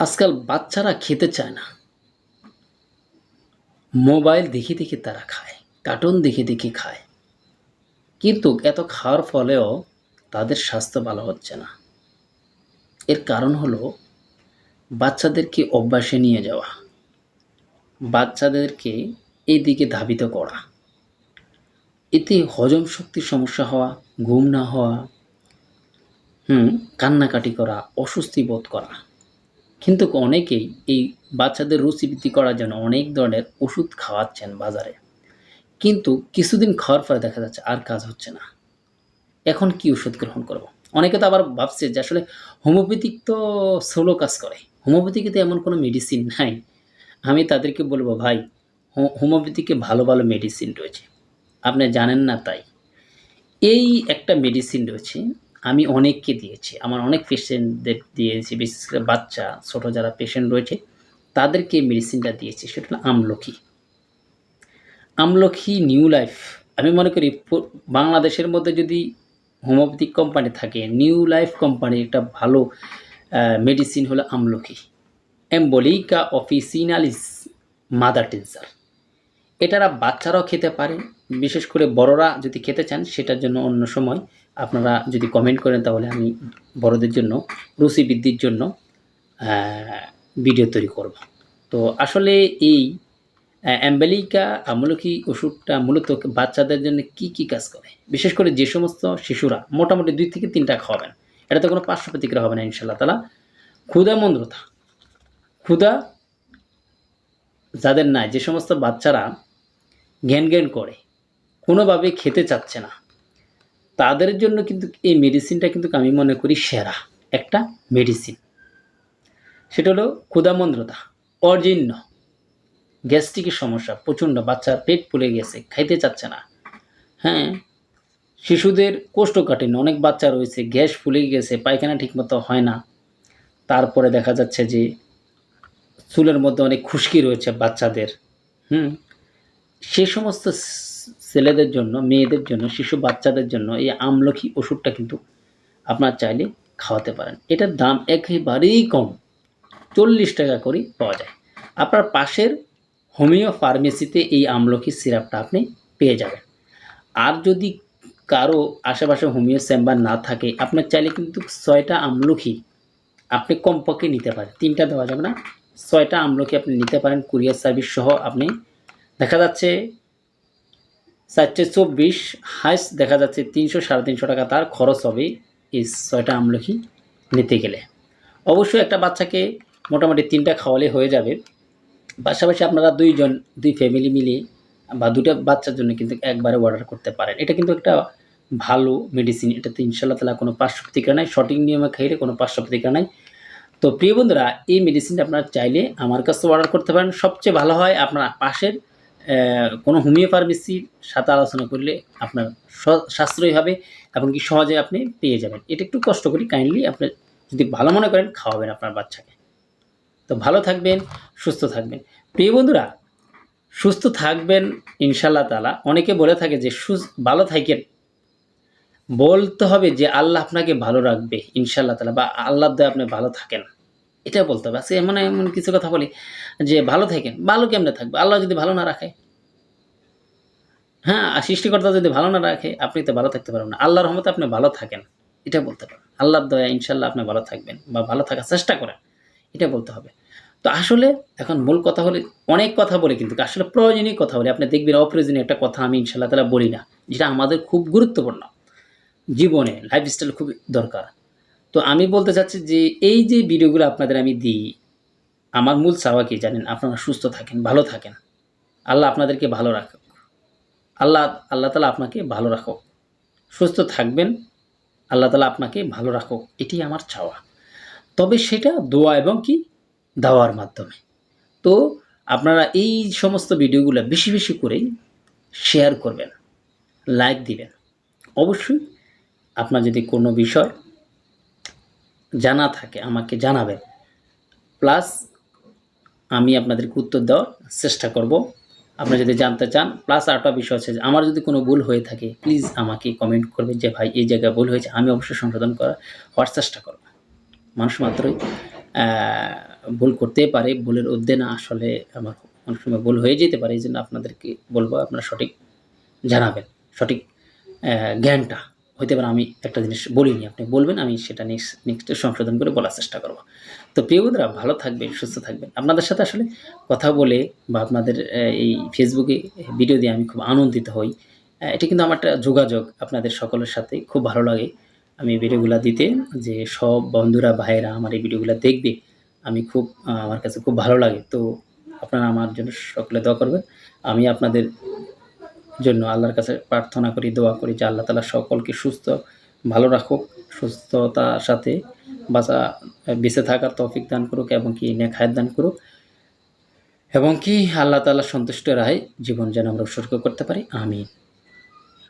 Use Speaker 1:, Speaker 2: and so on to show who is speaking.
Speaker 1: আজকাল বাচ্চারা খেতে চায় না। মোবাইল দেখে দেখে তারা খায়, কার্টুন দেখে দেখে খায়। কিন্তু এত খাওয়ার ফলেও তাদের স্বাস্থ্য ভালো হচ্ছে না। এর কারণ হলো বাচ্চাদেরকে অভ্যাসে নিয়ে যাওয়া, বাচ্চাদেরকে এই দিকে ধাবিত করা। এতে হজম শক্তির সমস্যা হওয়া, ঘুম না হওয়া, হুম, কান্নাকাটি করা, অস্বস্তি বোধ করা। কিন্তু অনেকেই এই বাচ্চাদের রুচি বৃদ্ধি করার জন্য অনেক ধরনের ওষুধ খাওয়াচ্ছেন বাজারে। কিন্তু কিছুদিন খাওয়ার পরে দেখা যাচ্ছে আর কাজ হচ্ছে না। এখন কি ওষুধ গ্রহণ করব? অনেকে তো আবার ভাবছে যে আসলে হোমিওপ্যাথিক তো সোলো কাজ করে। হোমিওপ্যাথিকে তো এমন কোনো মেডিসিন নাই। আমি তাদেরকে বলব, ভাই হোমিওপ্যাথিকে ভালো ভালো মেডিসিন রয়েছে। আপনি জানেন না তাই। এই একটা মেডিসিন রয়েছে আমি অনেককে দিয়েছি, আমার অনেক পেশেন্টদের দিয়েছি, বিশেষ করে বাচ্চা, ছোট যারা পেশেন্ট রয়েছে, তাদেরকে মেডিসিনটা দিয়েছি, সেটা হলো আমলকি আমলকি নিউ লাইফ আমি মনে করি বাংলাদেশের মধ্যে যদি হোমিওপ্যাথিক কোম্পানি থাকে নিউ লাইফ কোম্পানির একটা ভালো মেডিসিন হলো আমলকি এম্বলিকা অফিসিনালিস মাদার টিনসার এটারা বাচ্চারাও খেতে পারে, বিশেষ করে বড়রা যদি খেতে চান, সেটার জন্য অন্য সময়। আপনারা যদি কমেন্ট করেন তাহলে আমি বড়দের জন্য, রুচি বৃদ্ধির জন্য ভিডিও তৈরি করব। তো আসলে এই অ্যাম্বেলিকা আমলকি ওষুধটা মূলত বাচ্চাদের জন্য কি কি কাজ করে? বিশেষ করে যে সমস্ত শিশুরা মোটামুটি দুই থেকে তিনটা খাওয়াবেন এটা তো কোনো পার্শ্ব প্রতিক্রিয়া হবে না ইনশাল্লাহ তালা ক্ষুধা মন্দ্রতা ক্ষুধা যাদের নাই, যে সমস্ত বাচ্চারা জ্ঞান জ্ঞান করে কোনোভাবে খেতে চাচ্ছে না তাদের জন্য কিন্তু এই মেডিসিনটা কিন্তু আমি মনে করি সেরা। একটা মেডিসিন সেটা হলো ক্ষুধামন্দ্রতা, অজীর্ণ। গ্যাস্ট্রিকের সমস্যা, প্রচণ্ড বাচ্চার পেট ফুলে গেছে, খাইতে চাচ্ছে না। হ্যাঁ শিশুদের কোষ্ঠকাঠিন্য, অনেক বাচ্চা রয়েছে, গ্যাস ফুলে গেছে, পায়খানা ঠিকমতো হয় না। তারপরে দেখা যাচ্ছে যে চুলের মধ্যে অনেক খুশকি রয়েছে বাচ্চাদের। হুম, সে সমস্ত ছেলেদের জন্য, মেয়েদের জন্য, শিশু বাচ্চাদের জন্য এই আমলকি ওষুধটা কিন্তু আপনার চাইলে খাওয়াতে পারেন। এটার দাম একেবারেই কম, চল্লিশ টাকা করে পাওয়া যায়। আপনার পাশের হোমিও ফার্মেসিতে এই আমলকি সিরাপটা আপনি পেয়ে যাবেন। আর যদি কারও আশেপাশে হোমিও চেম্বার না থাকে, আপনার চাইলে কিন্তু ছয়টা আমলকি আপনি কমপক্ষে নিতে পারেন। তিনটা দেওয়া যাবে না, ছয়টা আমলকি আপনি নিতে পারেন, কুরিয়ার সার্ভিস সহ আপনি। দেখা যাচ্ছে চারটে চব্বিশ হাইস দেখা যাচ্ছে তিনশো, সাড়ে তিনশো টাকা তার খরচ হবে এই ছয়টা আমলকি নিতে গেলে। অবশ্যই একটা বাচ্চাকে মোটামুটি তিনটা খাওয়ালে হয়ে যাবে। পাশাপাশি আপনারা দুইজন, দুই ফ্যামিলি মিলে বা দুটো বাচ্চার জন্য কিন্তু একবারে অর্ডার করতে পারেন। এটা কিন্তু একটা ভালো মেডিসিন এটাতে ইনশাল্লাহ তালা কোনো পার্শ্ব প্রতিক্রিয়া নাই। সঠিক নিয়মে খাইলে কোনো পার্শ্ব প্রতিক্রিয়া নাই। তো প্রিয় বন্ধুরা, এই মেডিসিনটা আপনারা চাইলে আমার কাছে অর্ডার করতে পারেন। সবচেয়ে ভালো হয় আপনার পাশের কোনো হোমিও সাথে আলোচনা করলে আপনার সাশ্রয়ী হবে এবং কি সহজে আপনি পেয়ে যাবেন। এটা একটু কষ্ট করি কাইন্ডলি আপনি যদি ভালো মনে করেন খাওয়াবেন আপনার বাচ্চাকে। তো ভালো থাকবেন, সুস্থ থাকবেন। প্রিয় বন্ধুরা, সুস্থ থাকবেন ইনশাল্লাহ তালা অনেকে বলে থাকে যে ভালো থাকেন। বলতে হবে যে আল্লাহ আপনাকে ভালো রাখবে ইনশাল্লাহ তালা বা আল্লাহ দয়া আপনি ভালো থাকেন। এটা বলতে হবে। আজকে এমন এমন কিছু কথা বলি যে ভালো থাকেন, ভালো কেমনে থাকবে? আল্লাহ যদি ভালো না রাখে হ্যাঁ আর সৃষ্টিকর্তা যদি ভালো না রাখে, আপনি তো ভালো থাকতে পারবেন না। আল্লাহর রহমতে আপনি ভালো থাকেন এটা বলতে পারেন আল্লাহর দয়া ইনশাল্লাহ আপনি ভালো থাকবেন বা ভালো থাকার চেষ্টা করেন এটা বলতে হবে। তো আসলে এখন মূল কথা হলে, অনেক কথা বলে কিন্তু, আসলে প্রয়োজনীয় কথা বলে। আপনি দেখবেন অপ্রয়োজনীয় একটা কথা আমি ইনশাল্লাহ তালা বলি না, যেটা আমাদের খুব গুরুত্বপূর্ণ। জীবনে লাইফস্টাইল খুব দরকার। তো আমি বলতে চাচ্ছি যে এই যে ভিডিওগুলো আপনাদের আমি দিই, আমার মূল চাওয়া কি জানেন? আপনারা সুস্থ থাকেন, ভালো থাকেন। আল্লাহ আপনাদেরকে ভালো রাখুক। আল্লাহ আল্লাহ তালা আপনাকে ভালো রাখুক। সুস্থ থাকবেন, আল্লাহ তালা আপনাকে ভালো রাখুক। এটি আমার চাওয়া। তবে সেটা দোয়া এবং কি? দাওয়ার মাধ্যমে। তো আপনারা এই সমস্ত ভিডিওগুলো বেশি বেশি করে শেয়ার করবেন, লাইক দিবেন। অবশ্যই আপনার যদি কোনো বিষয় জানা থাকে, আমাকে জানাবেন। প্লাস আমি আপনাদেরকে উত্তর দেওয়ার চেষ্টা করব। আপনি যদি জানতে চান, প্লাস আরেকটা বিষয় আছে যে আমার যদি কোনো ভুল হয়ে থাকে, প্লিজ আমাকে কমেন্ট করবেন যে, ভাই, এই জায়গায় ভুল হয়েছে, আমি অবশ্যই সংশোধন করার হওয়ার চেষ্টা করব। মানুষ মাত্রই ভুল করতেই পারে, ভুলের ঊর্ধ্বে না আসলে আমার অনেক সময় ভুল হয়ে যেতে পারে, এই জন্য আপনাদেরকে বলব আপনারা সঠিক জানাবেন, সঠিক জ্ঞানটা। হইতে পারে আমি একটা জিনিস বলিনি, আপনি বলবেন, আমি সেটা নেক্সট নেক্সটে সংশোধন করে বলার চেষ্টা করব। তো প্রিয় বন্ধুরা, ভালো থাকবেন, সুস্থ থাকবেন। আপনাদের সাথে আসলে কথা বলে বা আপনাদের এই ফেসবুকে ভিডিও দিয়ে আমি খুব আনন্দিত হই। এটা কিন্তু আমার একটা যোগাযোগ, আপনাদের সকলের সাথে খুব ভালো লাগে। আমি ভিডিওগুলো দিতে যে সব বন্ধুরা, ভাইয়েরা আমার এই ভিডিওগুলো দেখবে, আমি খুব আমার কাছে খুব ভালো লাগে। তো আপনারা আমার জন্য সকলে দোয়া করবেন। আমি আপনাদের জন্য আল্লাহর কাছে প্রার্থনা করি, দোয়া করি যে আল্লাহ তালা সকলকে সুস্থ, ভালো রাখুক, সুস্থতার সাথে বাঁচা, বেঁচে থাকার তৌফিক দান করুক এবং কি নেখায় দান করুক। এবং কি আল্লাহ তালা সন্তুষ্ট রায় জীবন যেন আমরা উৎসর্গ করতে পারি। আমিন।